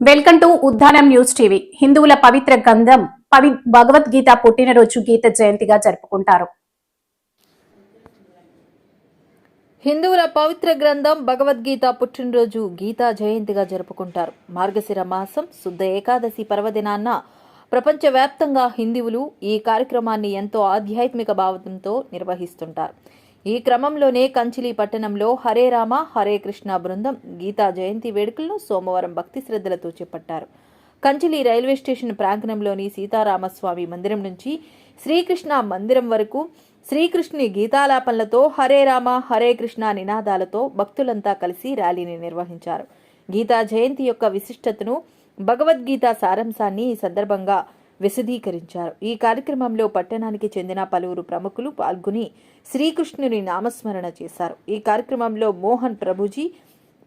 Welcome to Uddanam news TV. హిందువుల పవిత్ర గంధం పవి భగవద్గీత పుట్టినరోజు గీత జయంతిగా జరుపుకుంటారు. హిందువుల పవిత్ర గ్రంథం భగవద్గీత పుట్టినరోజు గీతా జయంతిగా జరుపుకుంటారు. మార్గశిర మాసం శుద్ధ ఏకాదశి పర్వదినాన్న ప్రపంచవ్యాప్తంగా హిందువులు ఈ కార్యక్రమాన్ని ఎంతో ఆధ్యాత్మిక భావంతో నిర్వహిస్తుంటారు. ఈ క్రమంలోనే కంచిలి పట్టణంలో హరే రామ హరే కృష్ణ బృందం గీతా జయంతి వేడుకలను సోమవారం భక్తి శ్రద్ధలతో చేపట్టారు. కంచిలి రైల్వే స్టేషన్ ప్రాంగణంలోని సీతారామస్వామి మందిరం నుంచి శ్రీకృష్ణ మందిరం వరకు శ్రీకృష్ణుని గీతాలాపనలతో హరే రామ హరే కృష్ణ నినాదాలతో భక్తులంతా కలిసి ర్యాలీని నిర్వహించారు. గీతా జయంతి యొక్క విశిష్టతను భగవద్గీత సారాంశాన్ని ఈ సందర్భంగా విశదీకరించారు. ఈ కార్యక్రమంలో పట్టణానికి చెందిన పలువురు ప్రముఖులు పాల్గొని శ్రీకృష్ణుని నామస్మరణ చేశారు. ఈ కార్యక్రమంలో మోహన్ ప్రభుజీ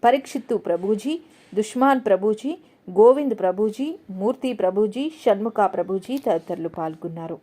పరీక్షిత్తు ప్రభుజీ దుష్మాన్ ప్రభుజీ గోవింద్ ప్రభుజీ మూర్తి ప్రభుజీ షణ్ముఖ ప్రభుజీ తదితరులు పాల్గొన్నారు.